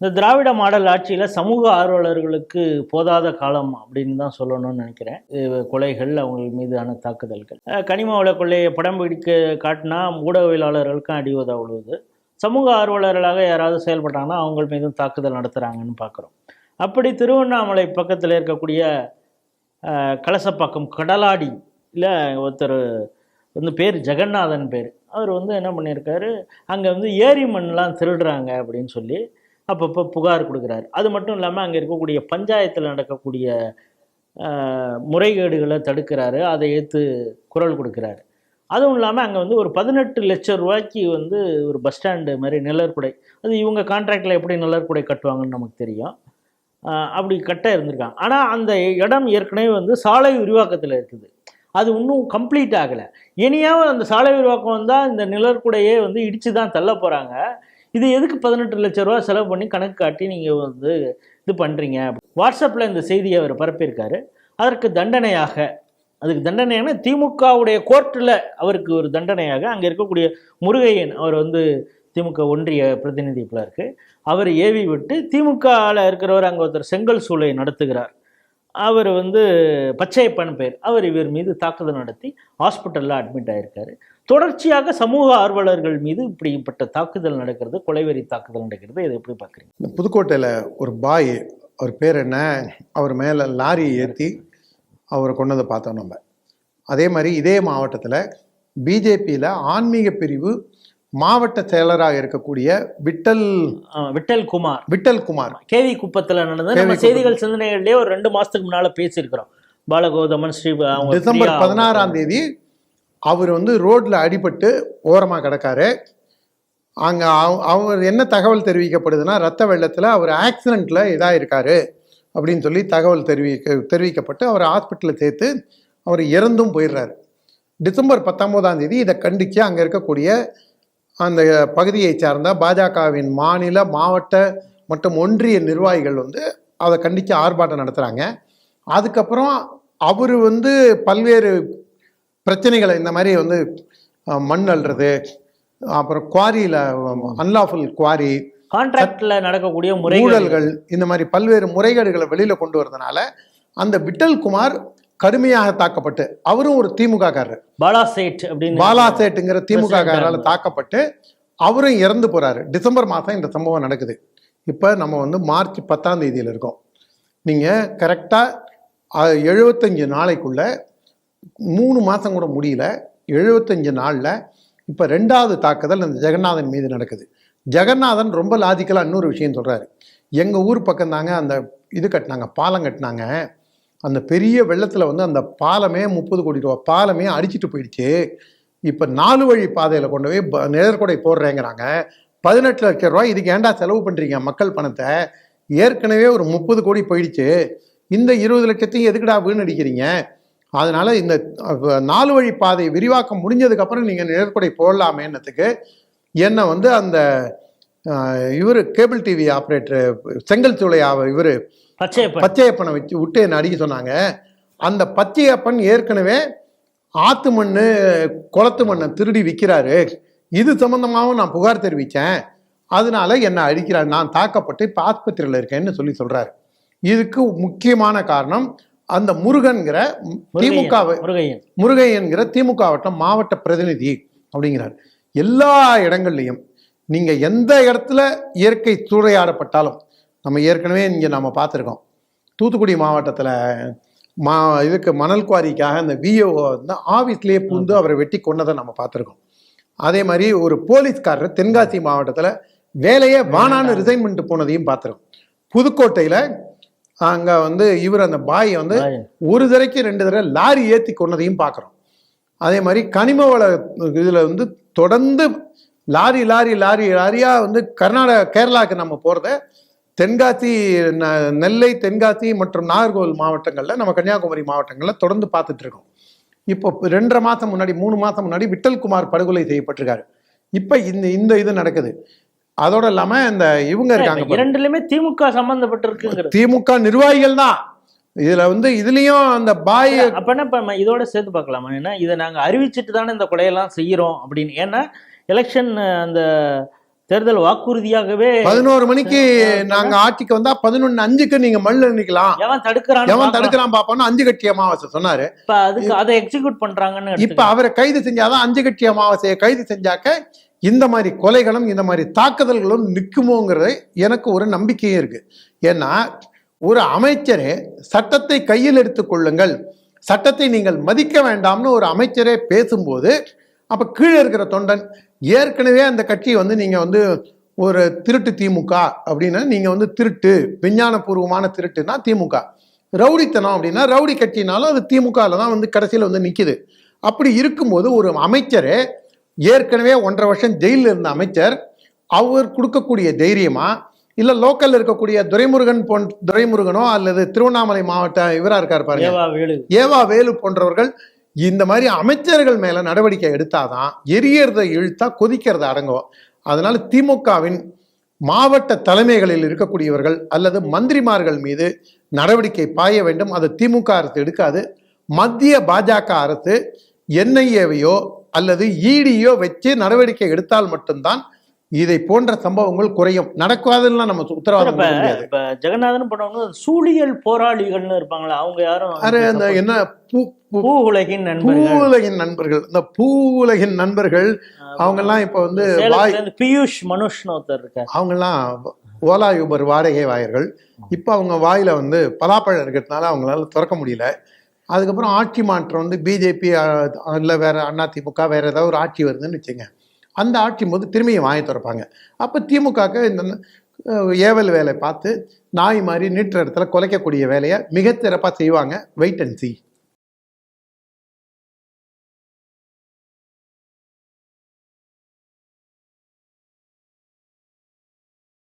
இந்த திராவிட மாடல் ஆட்சியில் சமூக ஆர்வலர்களுக்கு போதாத காலம் அப்படின்னு தான் சொல்லணும்னு நினைக்கிறேன். கொலைகள் அவங்க மீதான தாக்குதல்கள். கனிம வள கொள்ளையை படம் பிடிக்க காட்டினா ஊடகவியலாளர்களுக்கும் அடி உழுவுது சமூக ஆர்வலர்களாக யாராவது செயல்பட்டாங்கன்னா அவங்க மீதும் தாக்குதல் நடத்துகிறாங்கன்னு பார்க்குறோம். அப்படி திருவண்ணாமலை பக்கத்தில் இருக்கக்கூடிய கலசப்பாக்கம் கடலாடி இல்லை ஒருத்தர் வந்து பேர் ஜெகநாதன் பேர். அவர் வந்து என்ன பண்ணியிருக்காரு? அங்கே வந்து ஏரி மண்லாம் திருடுறாங்க அப்படின்னு சொல்லி அப்பப்போ புகார் கொடுக்குறாரு. அது மட்டும் இல்லாமல் அங்கே இருக்கக்கூடிய பஞ்சாயத்தில் நடக்கக்கூடிய முறைகேடுகளை தடுக்கிறாரு. அதை ஏற்று குரல் கொடுக்குறாரு. அதுவும் இல்லாமல் அங்கே வந்து ஒரு பதினெட்டு லட்சம் ரூபாய்க்கு வந்து ஒரு பஸ் ஸ்டாண்டு மாதிரி நிழற்குடை அது இவங்க கான்ட்ராக்டில் எப்படி நிழற்குடை கட்டுவாங்கன்னு நமக்கு தெரியும். அப்படி கட்ட இருந்திருக்காங்க. ஆனால் அந்த இடம் ஏற்கனவே வந்து சாலை விரிவாக்கத்தில் இருக்குது. அது இன்னும் கம்ப்ளீட் ஆகலை. இனியாவது அந்த சாலை விரிவாக்கம் வந்தால் இந்த நிழற்குடையே வந்து இடித்து தான் தள்ள போகிறாங்க இது எதுக்கு பதினெட்டு லட்ச ரூபா செலவு பண்ணி கணக்கு காட்டி நீங்கள் வந்து இது பண்ணுறீங்க வாட்ஸ்அப்பில் இந்த செய்தியை அவர் பரப்பியிருக்காரு. அதற்கு தண்டனையாக அதுக்கு தண்டனையான திமுகவுடைய கோர்ட்டில் அவருக்கு ஒரு தண்டனையாக அங்கே இருக்கக்கூடிய முருகையன் அவர் வந்து திமுக ஒன்றிய பிரதிநிதி போல இருக்கு. அவர் ஏவி விட்டு திமுகவில் இருக்கிறவர் அங்கே ஒருத்தர் செங்கல் சூளை நடத்துகிறார். அவர் வந்து பச்சையப்பன் பேர். அவர் இவர் மீது தாக்குதல் நடத்தி ஹாஸ்பிட்டலில் அட்மிட் ஆயிருக்காரு. தொடர்ச்சியாக சமூக ஆர்வலர்கள் மீது இப்படிப்பட்ட தாக்குதல் நடக்கிறது கொலைவெறி தாக்குதல் நடக்கிறது. இதை எப்படி பார்க்குறீங்க? இந்த புதுக்கோட்டையில் ஒரு பாய் அவர் பேர் என்ன? அவர் மேலே லாரி ஏற்றி அவரை கொண்டதை பார்த்தோம் நம்ம. அதே மாதிரி இதே மாவட்டத்தில் பிஜேபியில் ஆன்மீக பிரிவு மாவட்ட செயலராக இருக்கக்கூடிய விட்டல் விட்டல் குமார். விட்டல் குமார். கேவி குப்பத்தில் நடந்தது. கேவி நம்ம. செய்திகள் சிந்தனைகள்லேயே ஒரு ரெண்டு மாசத்துக்கு முன்னால பேசியிருக்கிறோம். பாலகௌதமன் ஸ்ரீ டிசம்பர் பதினாறாம் தேதி அவர் வந்து ரோட்ல அடிபட்டு ஓரமாக கிடக்காரு. அங்கே அவர் என்ன தகவல் தெரிவிக்கப்படுதுன்னா ரத்த வெள்ளத்தில் அவர் ஆக்சிடெண்ட்டில் இதாக இருக்காரு அப்படின்னு சொல்லி தகவல் தெரிவிக்க தெரிவிக்கப்பட்டு அவர் ஹாஸ்பிட்டலில் சேர்த்து அவர் இறந்தும் போயிடுறாரு. டிசம்பர் பத்தொம்போதாம் தேதி இதை கண்டித்து அங்கே இருக்கக்கூடிய அந்த பகுதியை சார்ந்த பாஜகவின் மாநில மாவட்ட மற்றும் ஒன்றிய நிர்வாகிகள் வந்து அதை கண்டித்து ஆர்ப்பாட்டம் நடத்துகிறாங்க அதுக்கப்புறம் அவர் வந்து பல்வேறு பிரச்சனைகளை இந்த மாதிரி வந்து மண் அள்ளுறது அப்புறம் குவாரியில் அன்லாஃபுல் குவாரி கான்ட்ராக்ட்ல நடக்கக்கூடிய ஊழல்கள் இந்த மாதிரி பல்வேறு முறைகேடுகளை வெளியில கொண்டு வரதுனால அந்த விட்டல் குமார் கடுமையாக தாக்கப்பட்டு அவரும் ஒரு திமுக காரர் பாலா சேட் அப்படின்னு பாலா சேட்டுங்கிற திமுக காரால. தாக்கப்பட்டு அவரும் இறந்து போறாரு. டிசம்பர் மாதம் இந்த சம்பவம் நடக்குது. இப்போ நம்ம வந்து மார்ச் பத்தாம் தேதியில் இருக்கோம். நீங்கள் கரெக்டாக எழுபத்தஞ்சு நாளைக்குள்ள மூணு மாதம் கூட முடியல. எழுபத்தஞ்சு நாளில் இப்போ ரெண்டாவது தாக்குதல் அந்த ஜெகநாதன் மீது நடக்குது. ஜெகநாதன் ரொம்ப லாஜிக்கலாக இன்னொரு விஷயம் சொல்கிறாரு எங்கள் ஊர் பக்கம் தாங்க அந்த இது கட்டினாங்க பாலம் கட்டினாங்க. அந்த பெரிய வெள்ளத்தில் வந்து அந்த பாலமே முப்பது கோடி ரூபா பாலமே அடிச்சிட்டு போயிடுச்சு. இப்போ நாலு வழி பாதையில் கொண்டு போய் ப- போடுறேங்கிறாங்க. பதினெட்டு லட்சம் ரூபாய் இதுக்கு ஏன்டா செலவு பண்ணுறீங்க மக்கள் பணத்தை? ஏற்கனவே ஒரு முப்பது கோடி போயிடுச்சு. இந்த இருபது லட்சத்தையும் எதுக்குடா வீணடிக்கிறீங்க? அதனால இந்த நாலு வழி பாதை விரிவாக்கம் முடிஞ்சதுக்கப்புறம் நீங்கள் நிழற்குடை போடலாமேன்னதுக்கு என்னை வந்து அந்த இவர் கேபிள் டிவி ஆப்ரேட்டர் செங்கல் சூளை இவர் பச்சையப்பன். பச்சையப்பனை வச்சு விட்டு என்னை அடிக்க சொன்னாங்க. அந்த பச்சையப்பன் ஏற்கனவே ஆத்து மண்ணு குளத்து மண்ணை திருடி விற்கிறாரு இது சம்பந்தமாகவும் நான் புகார் தெரிவித்தேன் அதனால என்னை அடிக்கிறார். நான் தாக்கப்பட்டு இப்போ ஆஸ்பத்திரியில் இருக்கேன்னு சொல்லி சொல்றாரு. இதுக்கு முக்கியமான காரணம் அந்த முருகன்கிற திமுக முருகையன் முருகையன். முருகையன்கிற திமுக வட்டம் மாவட்ட பிரதிநிதி அப்படிங்கிறார். எல்லா இடங்கள்லையும் நீங்க எந்த இடத்துல இயற்கை சூறையாடப்பட்டாலும் நம்ம ஏற்கனவே இங்கே நம்ம பார்த்துருக்கோம். தூத்துக்குடி மாவட்டத்தில் மா இதுக்கு மணல் குவாரிக்காக அந்த விஓ வந்து ஆஃபீஸ்லேயே பூந்து அவரை வெட்டி கொன்னதை நம்ம பார்த்துருக்கோம். அதே மாதிரி ஒரு போலீஸ்காரர் தென்காசி மாவட்டத்தில் வேலையே வானான்னு ரிசைன் பண்ணிட்டு போனதையும் பார்த்துருக்கோம். புதுக்கோட்டையில் அங்கே வந்து இவர் அந்த பாய் வந்து. ஒரு தடவைக்கு ரெண்டு தடவை லாரி ஏற்றி கொன்னதையும் பார்க்குறோம் அதே மாதிரி கனிம வள இதில் வந்து தொடர்ந்து லாரி லாரி லாரி லாரியாக வந்து கர்நாடகா கேரளாவுக்கு நம்ம போகிறத தென்காசி ந- நெல்லை தென்காசி மற்றும் நாகர்கோவில் மாவட்டங்களில் நம்ம கன்னியாகுமரி மாவட்டங்களில் தொடர்ந்து பார்த்துட்டு இருக்கோம். இப்போ ரெண்டரை மாதம் முன்னாடி மூணு மாதம் முன்னாடி விட்டல்குமார் படுகொலை செய்யப்பட்டிருக்காரு. இப்போ இந்த இந்த இது நடக்குது. அதோட இல்லாமல் இந்த இவங்க இருக்காங்க. இரண்டுலயுமே திமுக சம்பந்தப்பட்டிருக்குங்கிறது. திமுக நிர்வாகிகள் தான். இதுல வந்து இதுலயும் அந்த பாய் அப்ப என்ன இப்ப இதோட சேர்த்து பார்க்கலாமா? ஏன்னா இதை நாங்க அறிவிச்சிட்டு தானே இந்த கொலையெல்லாம் செய்யறோம் அப்படின்னு. ஏன்னா எலெக்ஷன் அந்த தேர்தல் வாக்குறுதியாகவே பதினோரு மணிக்கு நாங்க ஆட்சிக்கு வந்தா பதினொன்னு அஞ்சுக்கு நீங்க மல்லு நிக்கலாம் எவன் தடுக்கிறான் எவன் தடுக்கிறான் பாப்போம்னு அஞ்சு கட்சி அமாவாசை சொன்னாரு. இப்ப அதுக்கு அதை எக்ஸிக்யூட் பண்றாங்கன்னு இப்ப. அவரை கைது செஞ்சாதான் அஞ்சு கட்சி அமாவாசையை கைது செஞ்சாக்க இந்த மாதிரி கொலைகளும் இந்த மாதிரி தாக்குதல்களும் நிற்குமோங்கிறது எனக்கு ஒரு நம்பிக்கையே இருக்கு. ஏன்னா ஒரு அமைச்சரே சட்டத்தை கையில் எடுத்துக்கொள்ளுங்கள் சட்டத்தை நீங்கள் மதிக்க வேண்டாம்னு ஒரு அமைச்சரே பேசும்போது அப்போ கீழே இருக்கிற தொண்டன் ஏற்கனவே அந்த கட்சி வந்து நீங்கள் வந்து ஒரு திருட்டு திமுக அப்படின்னா நீங்கள் வந்து திருட்டு விஞ்ஞானபூர்வமான திருட்டுனா திமுக. ரவுடித்தனம் அப்படின்னா ரவுடி கட்சினாலும் அது திமுகவில் தான் வந்து கடைசியில் வந்து நிற்கிது அப்படி இருக்கும்போது ஒரு அமைச்சரே ஏற்கனவே ஒன்றரை வருஷம் ஜெயிலில் இருந்த அமைச்சர் அவர் கொடுக்கக்கூடிய தைரியமா? இல்ல லோக்கல்ல இருக்கக்கூடிய துரைமுருகன் போன் துரைமுருகனோ அல்லது திருவண்ணாமலை மாவட்ட இவரா இருக்கார் பாருங்க. ஏவா வேலு. ஏவா வேலு போன்றவர்கள் இந்த மாதிரி அமைச்சர்கள் மேல நடவடிக்கை எடுத்தாதான் எரியறதை இழுத்தா கொதிக்கிறது அடங்கும். அதனால திமுகவின் மாவட்ட தலைமைகளில் இருக்கக்கூடியவர்கள் அல்லது மந்திரிமார்கள் மீது நடவடிக்கை பாய வேண்டும். அது திமுக அரசு எடுக்காது. மத்திய பாஜக அரசு என்ஐஏவையோ அல்லது இடியோ வச்சு நடவடிக்கை எடுத்தால் மட்டும்தான் இதை போன்ற சம்பவங்கள் குறையும். நடக்காதுன்னா நம்ம உத்தரவாதம் இப்ப ஜெகநாதன் பண்ணவங்க சூழியல் போராளிகள்னு இருப்பாங்களா அவங்க யாரும் அரு அந்த என்ன பூ பூ பூ உலகின் நண்பர்கள். நண்பர்கள். இந்த பூவுலகின் நண்பர்கள் அவங்கெல்லாம் இப்ப வந்து பியூஷ் மனுஷ்னு ஒருத்தர் இருக்காரு. அவங்கெல்லாம் ஓலா யூபர் வாடகை வாயர்கள். இப்போ அவங்க வாயில வந்து பலாப்பழம் இருக்கிறதுனால அவங்களால திறக்க முடியல. அதுக்கப்புறம் ஆட்சி மாற்றம் வந்து பிஜேபி இல்லை அண்ணா அதிமுக வேறு ஏதாவது ஒரு ஆட்சி வருதுன்னு வச்சுங்க அந்த ஆட்சி போது திரும்பியும் வாங்கி திறப்பாங்க. அப்போ திமுகக்கு இந்த ஏவல் வேலை பார்த்து நாய் மாதிரி நீட்டுற இடத்துல குலைக்கக்கூடிய வேலையை மிகச்சிறப்பாக செய்வாங்க. Wait and C